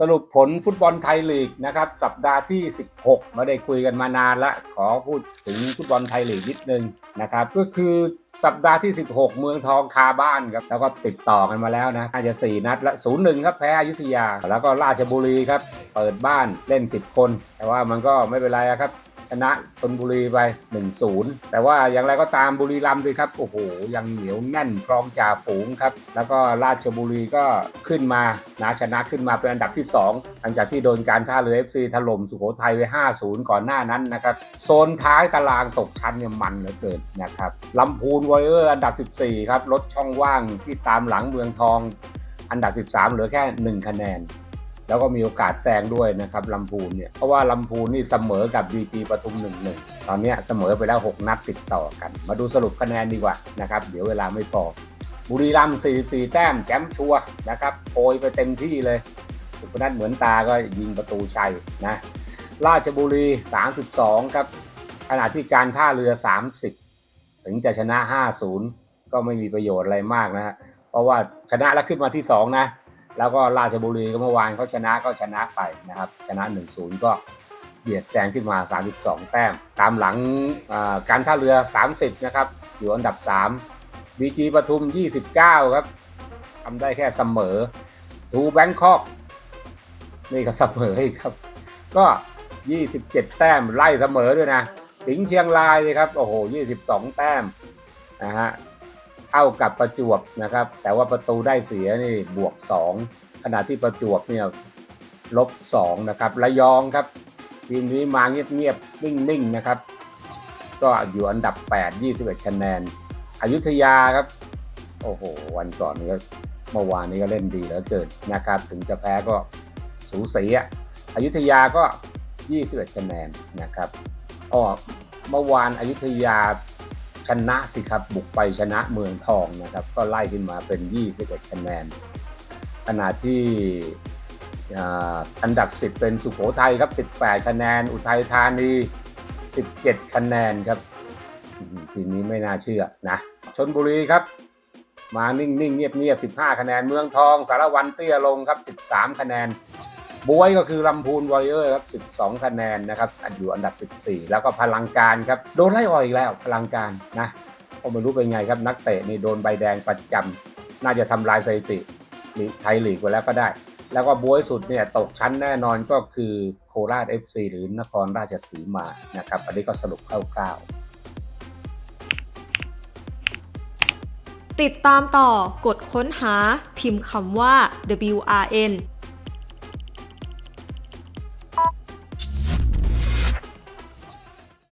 สรุปผลฟุตบอลไทยลีกนะครับ สัปดาห์ที่ 16 ไม่ได้คุยกันมานานละ ขอพูดถึงฟุตบอลไทยลีกนิดนึงนะครับ ก็คือสัปดาห์ที่ 16 เมืองทองคาบ้านครับ แล้วก็ติดต่อกันมาแล้วนะน่าจะ 4 นัดละ 0-1 ครับแพ้อยุธยา แล้วก็ราชบุรีครับ เปิดบ้านเล่น 10 คน แต่ว่ามันก็ไม่เป็นไรครับ ชนะชนบุรีไป 1-0 แต่ว่าอย่างไรก็ตามบุรีรัมย์สิครับ โอ้โห ยังเหนียวแน่นครองจ่าฝูงครับ แล้วก็ราชบุรีก็ขึ้นมานะชนะขึ้นมาเป็นอันดับที่ 2 หลังจากที่โดนการท่าเรือ FC ถล่มสุโขทัยไป 5-0 ก่อนหน้านั้นนะครับ โซนท้ายตารางตกชั้นเนี่ยมันเหลือเกินนะครับลำพูนวอริเออร์อันดับ 14 ครับลดช่องว่างที่ตามหลังเมืองทอง อันดับ 13 เหลือแค่ 1 คะแนน แล้วก็มีโอกาสแซงด้วยนะครับลำพูนเนี่ยเพราะว่าลำพูนนี่เสมอกับ BG ปทุม1-1ตอนนี้เสมอไปแล้ว 6 นัดติดต่อกัน มาดูสรุปคะแนนดีกว่านะครับ เดี๋ยวเวลาไม่พอบุรีรัมย์44 แต้มแชมป์ชัวนะครับโอยไปเต็มที่เลยสุพนัทเหมือนตาก็ยิงประตูชัยนะราชบุรี 32 ครับขณะที่การท่าเรือ 30 ถึงจะชนะ 50 ก็ไม่มีประโยชน์อะไรมากนะฮะเพราะว่าชนะแล้วขึ้นมาที่ 2 นะ แล้วก็ราชบุรีก็เมื่อวานเขาชนะก็ชนะไปนะครับ ชนะ 1-0 ก็เบียดแซงขึ้นมา 32 แต้ม ตามหลังการท่าเรือ 30 นะครับ อยู่อันดับ3 BG ปทุม 29 ครับทำได้แค่เสมอทูแบงคอกนี่ก็เสมอครับ ก็ 27 แต้มไล่เสมอด้วยนะ สิงห์เชียงรายเลยครับ โอ้โห 22 แต้มนะฮะ เท่ากับประจวบนะครับ แต่ว่าประตูได้เสียนี่บวก 2 ขณะที่ประจวบเนี่ยลบ 2 นะครับระยองครับ ทีมนี้มาเงียบๆนิ่งๆนะครับ ก็อยู่อันดับ 8 21คะแนนอยุธยาครับ โอ้โห วันก่อนนี้ก็เมื่อวานนี้ก็เล่นดีเหลือเกินนะครับ ถึงจะแพ้ก็สูสีอะอยุธยาก็ 21คะแนนนะครับอ๋อเมื่อวานอายุธยา ชนะสิครับบุกไปชนะเมืองทองนะครับ ก็ไล่ขึ้นมาเป็น 21คะแนนขณะที่อ่าอันดับ 10 เป็นสุโขทัยครับ 18 คะแนน อุทัยธานี 17 คะแนนครับทีนี้ไม่น่าเชื่อนะชนบุรีครับ มานิ่งๆเงียบๆ15 คะแนน เมืองทองสารวันเตี้ยลงครับ 13 คะแนน บวยก็คือลำพูนวอริเออร์ครับ 12 คะแนนนะครับอยู่อันดับ 14 แล้วก็พลังการครับโดนไล่ออกอีกแล้วพลังการนะก็ไม่รู้เป็นไงครับนักเตะนี่โดนใบแดงประจำน่าจะทำลายสถิติไทยลีกไปแล้วก็ได้ แล้วก็บวยสุดเนี่ยตกชั้นแน่นอนก็คือโคราช FC หรือนครราชสีมานะครับอันนี้ก็สรุปคร่าวๆติดตามต่อกดค้นหาพิมพ์คำว่า WRN